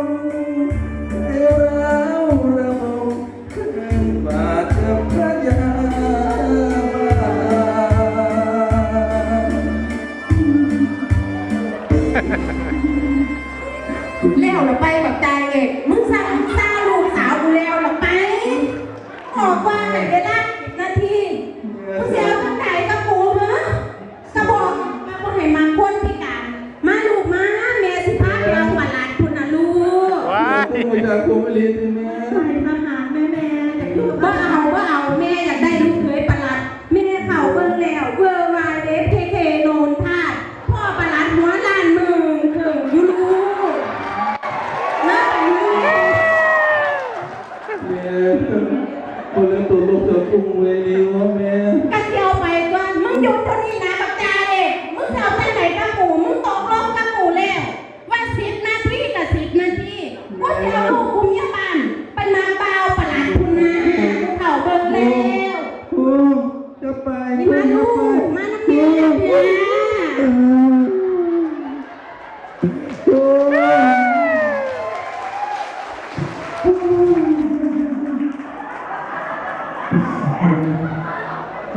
from ว่าเอาว่าเอาแม่อยากได้ลูกเคยประหลัดแม่เขาเบิ่งแล้วเวอร์วายเดฟเคเคโนนธาตุพ่อประหลัดหัวล้านมึงถึงอยูรู้นะไปนี่แม่คนเล่นตัวลูกตัวกุ้งเวลีวะ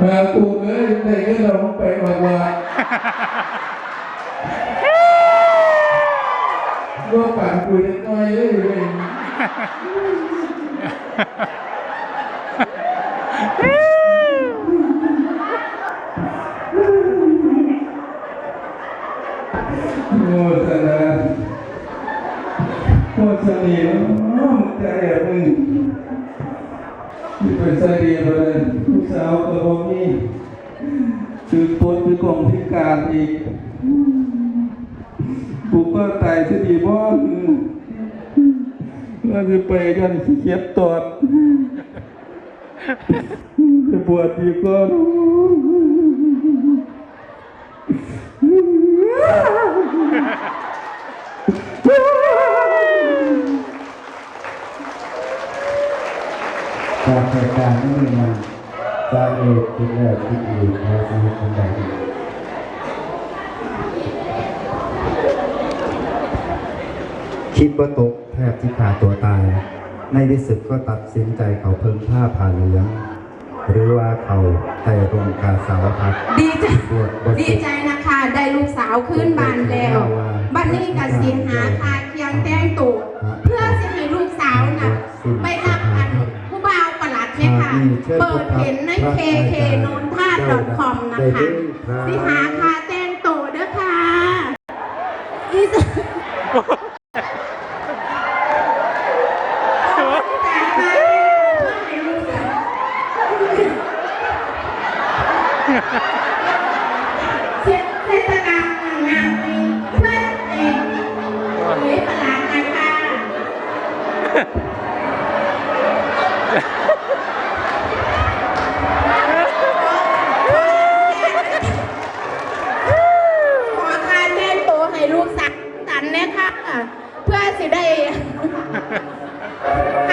มากูเอ้ยได้เงินเราไปวันละว่าปั่นกูเล็กน้อยเลยเว้ยโมสนาโมสนีน้องใจอะมึง เป็นเสดีมาเลยลูกสาวตัวบ่มีคือปดคือกล่องพิการอีกกูก็ตายที่ดีบ่ว่าจะไปกันเกียจตอดจะปวดดีก็ จากเหตุการณ์นี้มาจากเอกคิดแล้วคิดอีกพอชีวิตคนใดคิดว่าตกแทบที่ขาตัวตาย ในที่สุดก็ตัดสินใจเขาเพิ่งผ้าผ่าเหลืองหรือว่าเขาแต่รงกาสาวพัดดีใจบวชบวชดีใจนะคะ ได้ลูกสาวขึ้นบ้านแล้วบ้านนี้ก็สิหาคาเคียงแต่งตัวเพื่อสิให้ลูกสาวน่ะไปรับ เปิดเห็นใน KK โนนท่า .com นะคะ สิหาคาแต่งตัวเด้อค่ะอีสแต่มาให้ลูกสาวเทศกาลงานนี้เพื่อนเองเฮ้ยประหลาดนะคะ เพื่อสิได้พาได้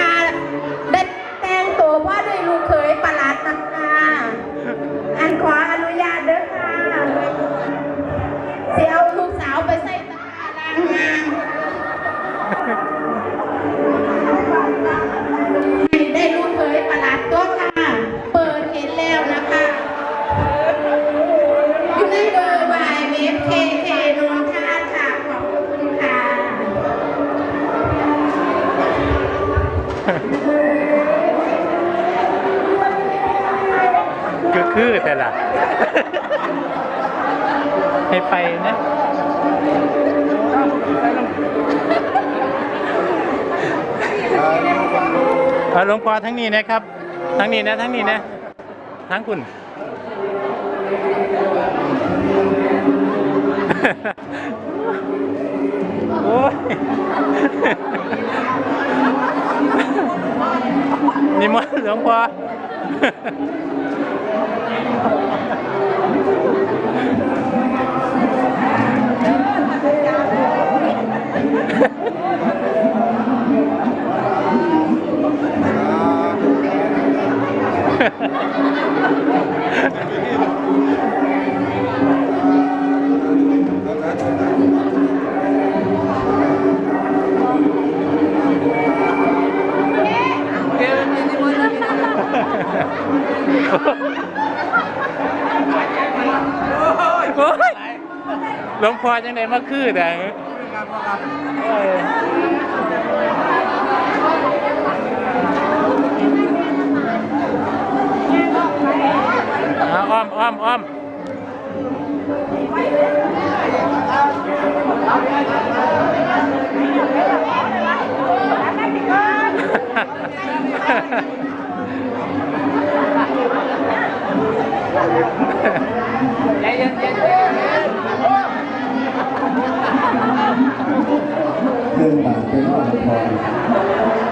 คือแต่ละให้ไปนะเอาหลวงพ่อทั้งนี้นะครับ ทั้งนี้นะทั้งนี้นะ ทั้งคุณ โอ้ยนี่มันต์หลวงพ่อ โอ้ย หลวงพ่อจังไดมาคือแต่เอ้ยเอาอ้อมอ้อมอ้อมเย็นๆ รื่องบาทเป็นว่าพอ